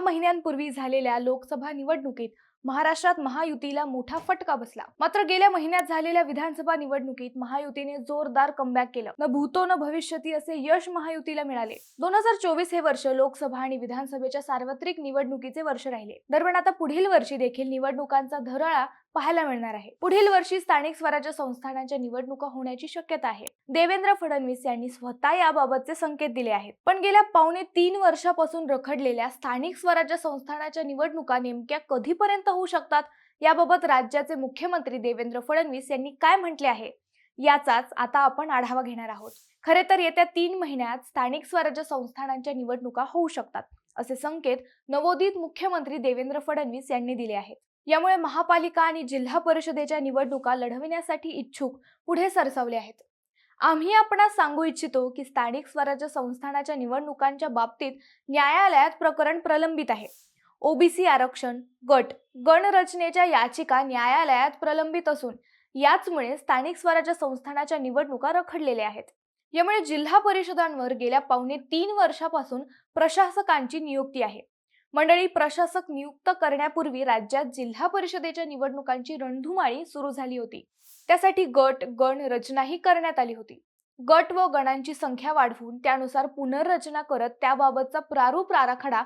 महिन्यांपूर्वी झालेल्या लोकसभा निवडणुकीत महाराष्ट्रात महायुतीला मोठा फटका बसला. मात्र गेल्या महिन्यात झालेल्या विधानसभा निवडणुकीत महायुतीने जोरदार कमबॅक केलं. न भूतो न भविष्यती असे यश महायुतीला मिळाले. दोन हजार चोवीस हे वर्ष लोकसभा आणि विधानसभेच्या सार्वत्रिक निवडणुकीचे वर्ष राहिले. दरम्यान आता पुढील वर्षी देखील निवडणुकांचा धरळा पाहायला मिळणार आहे. पुढील वर्षी स्थानिक स्वराज्य संस्थानांच्या निवडणुका होण्याची शक्यता आहे. देवेंद्र फडणवीस यांनी स्वतः याबाबतचे संकेत दिले आहेत. पण गेल्या पावणे तीन वर्षापासून रखडलेल्या स्थानिक स्वराज्य संस्थानाच्या निवडणुका नेमक्या कधीपर्यंत होऊ शकतात? याबाबत राज्याचे मुख्यमंत्री देवेंद्र फडणवीस यांनी काय म्हटले आहे? याचाच आता आपण आढावा घेणार आहोत. खरे तर येत्या तीन महिन्यात स्थानिक स्वराज्य संस्थानांच्या निवडणुका होऊ शकतात असे संकेत नवोदित मुख्यमंत्री देवेंद्र फडणवीस यांनी दिले आहेत. यामुळे महापालिका आणि जिल्हा परिषदेच्या निवडणुका लढविण्यासाठी इच्छुक पुढे सरसावले आहेत. आम्ही आपणास सांगू इच्छितो की स्थानिक स्वराज्य संस्थानाच्या निवडणुकांच्या बाबतीत न्यायालयात प्रकरण प्रलंबित आहे. ओबीसी आरक्षण गट गणरचनेच्या याचिका न्यायालयात प्रलंबित असून याचमुळे स्थानिक स्वराज्य संस्थानाच्या निवडणुका रखडलेल्या आहेत. यामुळे जिल्हा परिषदांवर गेल्या पावणे तीन वर्षापासून प्रशासकांची नियुक्ती आहे. मंडळी प्रशासक नियुक्त करण्यापूर्वी राज्यात जिल्हा परिषदेच्या निवडणुकांची रणधुमाळी सुरू झाली होती. त्यासाठी गट गण रचनाही करण्यात आली होती. गट व गणांची संख्या वाढवून त्यानुसार पुनर्रचना करत त्याबाबतचा प्रारूप आराखडा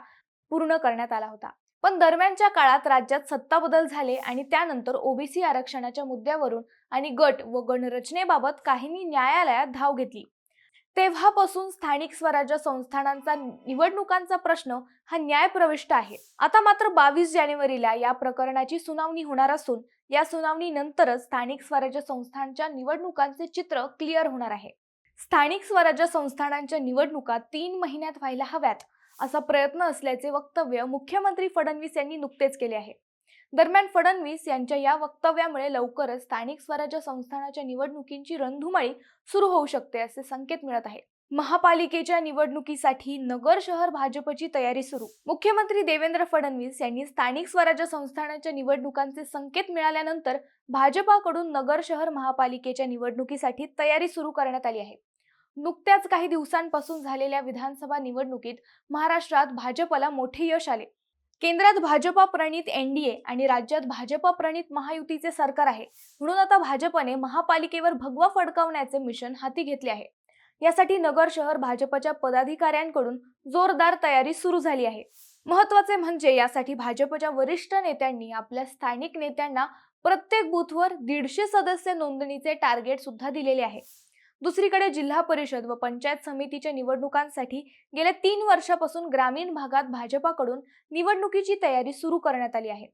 पूर्ण करण्यात आला होता. पण दरम्यानच्या काळात राज्यात सत्ता बदल झाले आणि त्यानंतर ओबीसी आरक्षणाच्या मुद्द्यावरून आणि गट व गणरचनेबाबत काहींनी न्यायालयात धाव घेतली. तेव्हापासून स्थानिक स्वराज्य संस्थानांचा निवडणुकांचा प्रश्न हा न्यायप्रविष्ट आहे. आता मात्र बावीस जानेवारीला या प्रकरणाची सुनावणी होणार असून या सुनावणीनंतरच स्थानिक स्वराज्य संस्थांच्या निवडणुकांचे चित्र क्लिअर होणार आहे. स्थानिक स्वराज्य संस्थानांच्या निवडणुका तीन महिन्यात व्हायला हव्यात असा प्रयत्न असल्याचे वक्तव्य मुख्यमंत्री फडणवीस यांनी नुकतेच केले आहे. दरम्यान फडणवीस यांच्या या वक्तव्यामुळे लवकरच स्थानिक स्वराज्य संस्थानाच्या निवडणुकींची रणधुमाळी सुरू होऊ शकते असे संकेत मिळत आहेत. महापालिकेच्या निवडणुकीसाठी नगर शहर भाजपची तयारी सुरू. मुख्यमंत्री देवेंद्र फडणवीस यांनी स्थानिक स्वराज्य संस्थानाच्या निवडणुकांचे संकेत मिळाल्यानंतर भाजपाकडून नगर शहर महापालिकेच्या निवडणुकीसाठी तयारी सुरू करण्यात आली आहे. नुकत्याच काही दिवसांपासून झालेल्या विधानसभा निवडणुकीत महाराष्ट्रात भाजपला मोठे यश आले. केंद्रात भाजपा प्रणित एनडीए आणि राज्यात भाजपा प्रणित महायुतीचे सरकार आहे. म्हणून आता भाजपने महापालिकेवर भगवा फडकावण्याचे मिशन हाती घेतले आहे. यासाठी नगर शहर भाजपच्या पदाधिकाऱ्यांकडून जोरदार तयारी सुरू झाली आहे. महत्त्वाचे म्हणजे यासाठी भाजपच्या वरिष्ठ नेत्यांनी आपल्या स्थानिक नेत्यांना प्रत्येक बूथवर दीडशे सदस्य नोंदणीचे टार्गेट सुद्धा दिलेले आहे. दुसरीकडे जिल्हा परिषद व पंचायत समितीच्या निवडणुकांसाठी गेल्या तीन वर्षापासून ग्रामीण भागात भाजपाकडून निवडणुकीची तयारी सुरू करण्यात आली आहे.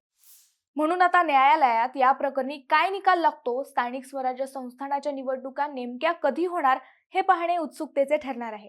म्हणून आता न्यायालयात या प्रकरणी काय निकाल लागतो स्थानिक स्वराज्य संस्थानाच्या निवडणुका नेमक्या कधी होणार हे पाहणे उत्सुकतेचे ठरणार आहे.